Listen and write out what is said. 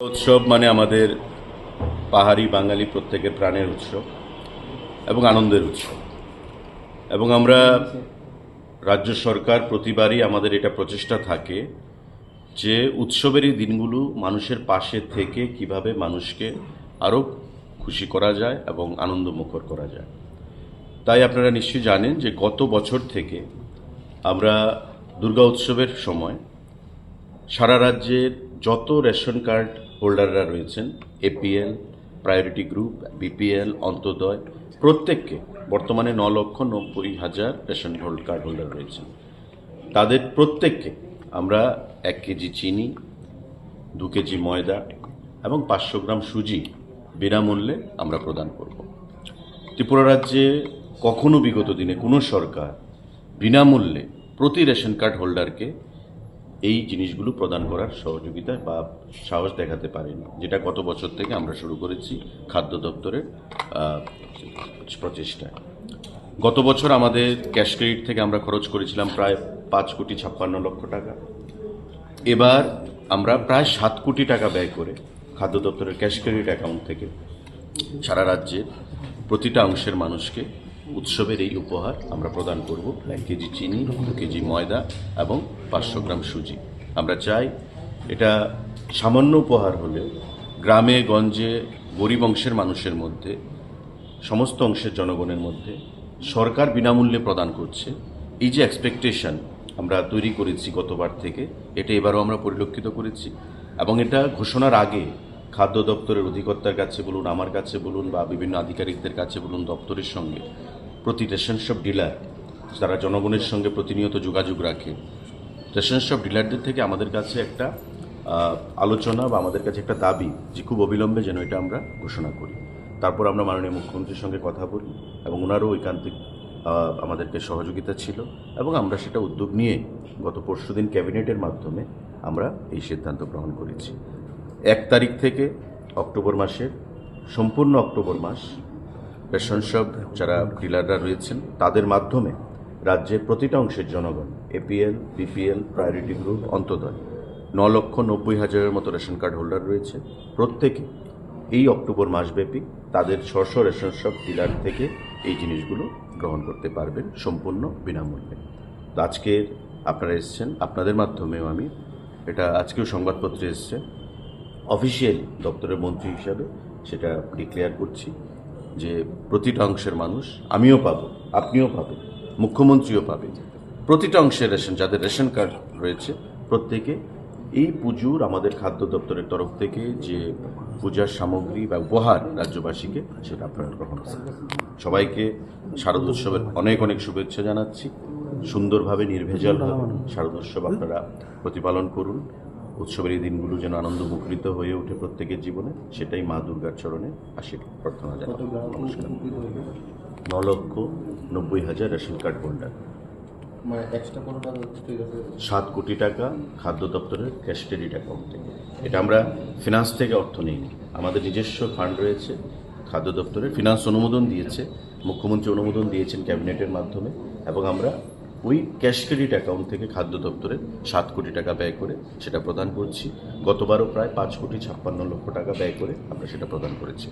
উৎসব মানে আমাদের পাহাড়ি বাঙালি প্রত্যেকের প্রাণের উৎসব এবং আনন্দের উৎসব। এবং আমরা রাজ্য সরকার প্রতিবারই আমাদের এটা প্রচেষ্টা থাকে যে উৎসবের এই দিনগুলো মানুষের পাশে থেকে কীভাবে মানুষকে আরও খুশি করা যায় এবং আনন্দমুখর করা যায়। তাই আপনারা নিশ্চয়ই জানেন যে গত বছর থেকে আমরা দুর্গা উৎসবের সময় সারা রাজ্যের যত রেশন কার্ড হোল্ডাররা রয়েছেন APL, priority group, BPL, Antyodaya, প্রত্যেককে বর্তমানে ন লক্ষ নব্বই হাজার রেশন হোল্ড কার্ড হোল্ডার রয়েছেন। তাদের প্রত্যেককে আমরা এক কেজি চিনি, দু কেজি ময়দা এবং পাঁচশো গ্রাম সুজি বিনামূল্যে আমরা প্রদান করব। ত্রিপুরা রাজ্যে কখনো বিগত দিনে কোনো সরকার বিনামূল্যে প্রতি রেশন কার্ড হোল্ডারকে এই জিনিসগুলো প্রদান করার সহযোগিতা বা সাহস দেখাতে পারেনি। যেটা গত বছর থেকে আমরা শুরু করেছি খাদ্য দপ্তরের প্রচেষ্টায়। গত বছর আমাদের ক্যাশ ক্রেডিট থেকে আমরা খরচ করেছিলাম প্রায় পাঁচ কোটি ছাপ্পান্ন লক্ষ টাকা। এবার আমরা প্রায় সাত কোটি টাকা ব্যয় করে খাদ্য দপ্তরের ক্যাশ ক্রেডিট অ্যাকাউন্ট থেকে সারা রাজ্যের প্রতিটা অংশের মানুষকে উৎসবের এই উপহার আমরা প্রদান করব এক কেজি চিনি, দু কেজি ময়দা এবং পাঁচশো গ্রাম সুজি। আমরা চাই এটা সামান্য উপহার হলেও গ্রামে, গঞ্জে, গরিব অংশের মানুষের মধ্যে, সমস্ত অংশের জনগণের মধ্যে সরকার বিনামূল্যে প্রদান করছে। এই যে এক্সপেকটেশন আমরা তৈরি করেছি গতবার থেকে, এটা এবারও আমরা পরিলক্ষিত করেছি এবং এটা ঘোষণার আগে খাদ্য দপ্তরের অধিকর্তার কাছে বলুন, আমার কাছে বলুন বা বিভিন্ন আধিকারিকদের কাছে বলুন, দপ্তরের সঙ্গে প্রতি রেশন শপ ডিলার যারা জনগণের সঙ্গে প্রতিনিয়ত যোগাযোগ রাখে। রেশন শপ ডিলারদের থেকে আমাদের কাছে একটা আলোচনা বা আমাদের কাছে একটা দাবি যে খুব অবিলম্বে যেন এটা আমরা ঘোষণা করি। তারপর আমরা মাননীয় মুখ্যমন্ত্রীর সঙ্গে কথা বলি এবং ওনারও ঐকান্তিক আমাদেরকে সহযোগিতা ছিল এবং আমরা সেটা উদ্যোগ নিয়ে গত পরশুদিন ক্যাবিনেটের মাধ্যমে আমরা এই সিদ্ধান্ত গ্রহণ করেছি। এক তারিখ থেকে অক্টোবর মাসের, সম্পূর্ণ অক্টোবর মাস রেশন শপ যারা ডিলাররা রয়েছেন, তাদের মাধ্যমে রাজ্যের প্রতিটা অংশের জনগণ, APL, BPL, priority group Antyodaya ন লক্ষ নব্বই হাজারের মতো রেশন কার্ড হোল্ডার রয়েছে। প্রত্যেকে এই অক্টোবর মাসব্যাপী তাদের স্ব রেশন শপ ডিলার থেকে এই জিনিসগুলো গ্রহণ করতে পারবেন সম্পূর্ণ বিনামূল্যে। তো আজকে আপনারা এসছেন, আপনাদের মাধ্যমেও আমি এটা আজকেও সংবাদপত্রে এসছে। অফিসিয়ালি দপ্তরের মন্ত্রী হিসাবে সেটা ডিক্লেয়ার করছি। যে প্রতিটা অংশের মানুষ আমিও পাব, আপনিও পাবেন, মুখ্যমন্ত্রীও পাবেন। প্রতিটা অংশের রেশন, যাদের রেশন কার্ড রয়েছে, প্রত্যেকে এই পুজোর আমাদের খাদ্য দপ্তরের তরফ থেকে যে পূজার সামগ্রী বা উপহার রাজ্যবাসীকে, সেটা আপনারা গ্রহণ সবাইকে শারদোৎসবের অনেক অনেক শুভেচ্ছা জানাচ্ছি। সুন্দরভাবে নির্ভেজালভাবে শারদোৎসব আপনারা প্রতিপালন করুন। উৎসবের এই দিনগুলো যেন আনন্দ মুখরিত হয়ে ওঠে প্রত্যেকের জীবনে সেটাই মা দুর্গার চরণে আশীর প্রার্থনা জানাই। নমস্কার। ন লক্ষ নব্বই হাজার রেশন কার্ড হোল্ডার মানে সাত কোটি টাকা খাদ্য দপ্তরের ক্যাশ ক্রেডিট অ্যাকাউন্ট থেকে এটা আমরা ফিনান্স থেকে অর্থ নিইনি। আমাদের নিজস্ব ফান্ড রয়েছে খাদ্য দপ্তরের ফিনান্স অনুমোদন দিয়েছে মুখ্যমন্ত্রী অনুমোদন দিয়েছেন ক্যাবিনেটের মাধ্যমে এবং আমরা ওই ক্যাশ ক্রেডিট অ্যাকাউন্ট থেকে খাদ্য দপ্তরে সাত কোটি টাকা ব্যয় করে সেটা প্রদান করছি। গতবারও প্রায় পাঁচ কোটি ছাপ্পান্ন লক্ষ টাকা ব্যয় করে আমরা সেটা প্রদান করেছি।